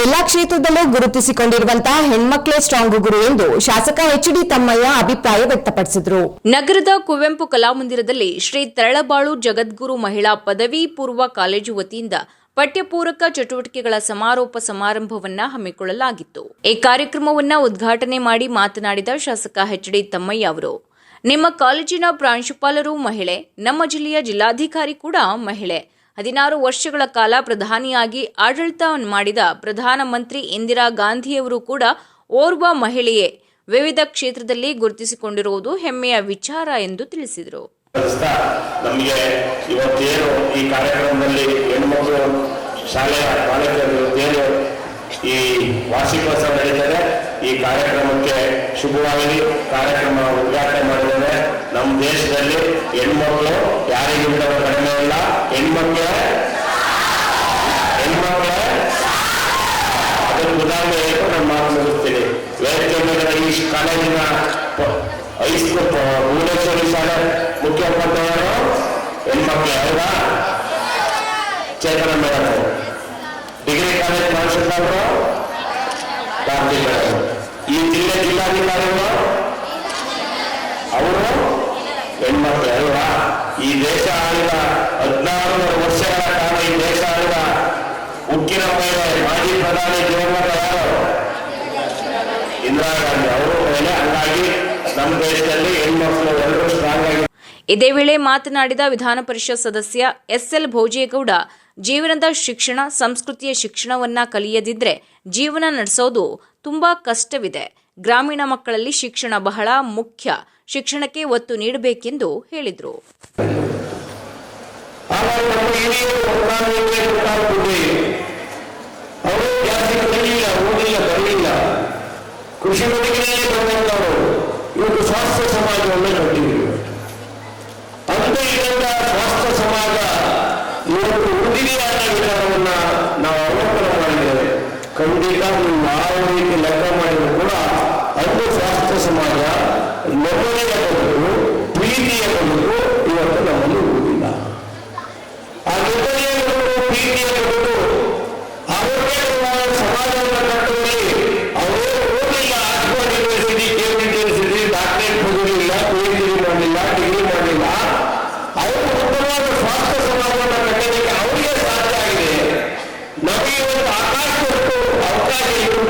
ಎಲ್ಲಾ ಕ್ಷೇತ್ರದಲ್ಲೂ ಗುರುತಿಸಿಕೊಂಡಿರುವಂತಹ ಹೆಣ್ಮಕ್ಳೇ ಸ್ಟ್ರಾಂಗ್ ಗುರು ಎಂದು ಶಾಸಕ ಎಚ್ ಡಿ ತಮ್ಮಯ್ಯ ಅಭಿಪ್ರಾಯ ವ್ಯಕ್ತಪಡಿಸಿದರು. ನಗರದ ಕುವೆಂಪು ಕಲಾಮಂದಿರದಲ್ಲಿ ಶ್ರೀ ತರಳಬಾಳು ಜಗದ್ಗುರು ಮಹಿಳಾ ಪದವಿ ಪೂರ್ವ ಕಾಲೇಜು ವತಿಯಿಂದ ಪಠ್ಯಪೂರಕ ಚಟುವಟಿಕೆಗಳ ಸಮಾರೋಪ ಸಮಾರಂಭವನ್ನ ಹಮ್ಮಿಕೊಳ್ಳಲಾಗಿತ್ತು. ಈ ಕಾರ್ಯಕ್ರಮವನ್ನ ಉದ್ಘಾಟನೆ ಮಾಡಿ ಮಾತನಾಡಿದ ಶಾಸಕ ಎಚ್ ಡಿ ತಮ್ಮಯ್ಯ ಅವರು, ನಿಮ್ಮ ಕಾಲೇಜಿನ ಪ್ರಾಂಶುಪಾಲರು ಮಹಿಳೆ, ನಮ್ಮ ಜಿಲ್ಲೆಯ ಜಿಲ್ಲಾಧಿಕಾರಿ ಕೂಡ ಮಹಿಳೆ. ಹದಿನಾರು ವರ್ಷಗಳ ಕಾಲ ಪ್ರಧಾನಿಯಾಗಿ ಆಡಳಿತ ಮಾಡಿದ ಪ್ರಧಾನಮಂತ್ರಿ ಇಂದಿರಾ ಗಾಂಧಿಯವರು ಕೂಡ ಓರ್ವ ಮಹಿಳೆಯೇ. ವಿವಿಧ ಕ್ಷೇತ್ರದಲ್ಲಿ ಗುರುತಿಸಿಕೊಂಡಿರುವುದು ಹೆಮ್ಮೆಯ ವಿಚಾರ ಎಂದು ತಿಳಿಸಿದರು. ನಮಗೆ ಇವತ್ತೇನು ಈ ಕಾರ್ಯಕ್ರಮದಲ್ಲಿ ಶಾಲೆಯ ಕಾಲೇಜಲ್ಲಿ ಈ ವಾರ್ಷಿಕೋತ್ಸವ ನಡೀತದೆ ಈ ಕಾರ್ಯಕ್ರಮಕ್ಕೆ ಶುಭವಾಗಲಿ. ಕಾರ್ಯಕ್ರಮ ಉದ್ಘಾಟನೆ ಮಾಡಿದರೆ ನಮ್ಮ ದೇಶದಲ್ಲಿ ಹೆಣ್ಮಕ್ಳು ಯಾರಿಗಿಂತ ಕಡಿಮೆ ಇಲ್ಲ. ಹೆಣ್ಮಕ್ಳೇ. ಹೆಣ್ಮಕ್ಳೇ. ಅದಕ್ಕೆ ಉದಾಹರಣೆ ಏನು ನಾನು ಮಾತು ಮುಗಿಸ್ತೀನಿ ವೇದಿಕೆ ಈ ಕಾಲೇಜಿನ ಹೈಸ್ಕೂಲ್ ಭುವನೇಶ್ವರಿ ಶಾಲೆ ಹೆಣ್ಮಕ್ಳು ಅಲ್ವಾ ಚೇತನ ಮೇಡಮ್ ಡಿಗ್ರಿ ಕಾಲೇಜ್ ಪ್ರಾಂಶುಪಾಲರು? ಕಾರ್ತಿಕ್ ಮೇಡಮ್ ಈ ಜಿಲ್ಲೆ ಜಿಲ್ಲಾಧಿಕಾರಿಗಳು? ಅವರು? ಹೆಣ್ಮಕ್ಳು ಅಲ್ವಾ? ಈ ದೇಶ ಆಳಿದ ಹದಿನಾರು ವರ್ಷಗಳ ಕಾಲ ಈ ದೇಶ ಆಳಿದ ಉಕ್ಕಿನ ಮೇಲೆ ಮಾಜಿ ಪ್ರಧಾನಿ ದಿವಂಗತ ಯಾರು? ಇಂದಿರಾ ಗಾಂಧಿ. ಅವರು ಮೇಲೆ ಹಂಗಾಗಿ ನಮ್ಮ ದೇಶದಲ್ಲಿ ಹೆಣ್ಮಕ್ಳು ಎಲ್ಲರೂ ಸ್ಟ್ರಾಂಗ್ ಆಗಿ ಇದೇ ವೇಳೆ ಮಾತನಾಡಿದ ವಿಧಾನ ಪರಿಷತ್ ಸದಸ್ಯ ಎಸ್ಎಲ್ ಭೋಜೇಗೌಡ ಜೀವನದ ಶಿಕ್ಷಣ, ಸಂಸ್ಕೃತಿಯ ಶಿಕ್ಷಣವನ್ನ ಕಲಿಯದಿದ್ರೆ ಜೀವನ ನಡೆಸೋದು ತುಂಬಾ ಕಷ್ಟವಿದೆ. ಗ್ರಾಮೀಣ ಮಕ್ಕಳಲ್ಲಿ ಶಿಕ್ಷಣ ಬಹಳ ಮುಖ್ಯ. ಶಿಕ್ಷಣಕ್ಕೆ ಒತ್ತು ನೀಡಬೇಕೆಂದು ಹೇಳಿದರು. ಕೃಷಿ ಇವತ್ತು ಸಮಾಜವನ್ನು ಕಟ್ಟಿದ್ರು ವಿಚಾರವನ್ನ ನಾವು ಅವಲೋಕನ ಮಾಡಿದ್ದೇವೆ ಖಂಡಿತ ನೀವು ಯಾವ ರೀತಿ ಲೆಕ್ಕ ಮಾಡಿದ್ರು ಕೂಡ ಅದು ಶಾಸ್ತ್ರ ಸಮಾಜ ನೆಮ್ಮದಿಯ ಬದುಕು ಪ್ರೀತಿಯ ಬದುಕು ಇವತ್ತು ನಮ್ಮಲ್ಲಿ ಇರುವುದಿಲ್ಲ. ಆ ನೆಮ್ಮದಿಯ ಬದುಕು ಪ್ರೀತಿಯ ಬದುಕು ಆರೋಗ್ಯಕರವಾದ ಸಮಾಜವನ್ನು ಕಟ್ಟುವಲ್ಲಿ ಅವರೇ ಓದಿಲ್ಲ ಆತ್ಮ ಯೂನಿವರ್ಸಿಟಿ ಕೇಂಬ್ರಿಡ್ಜ್ ಯೂನಿವರ್ಸಿಟಿ ಡಾಕ್ಟರೇಟ್ ಓದಿರಲಿಲ್ಲ ಪಿ ಎಚ್ ಡಿ ಮಾಡಲಿಲ್ಲ ಡಿಗ್ರಿ ಮಾಡಲಿಲ್ಲ. ಅವರು ಉತ್ತಮವಾದ ಸ್ವಾಸ್ಥ್ಯ ಸಮಾಜವನ್ನು ಕಟ್ಟಲಿಕ್ಕೆ ಅವರಿಗೆ ಸಾಧ್ಯ Thank you.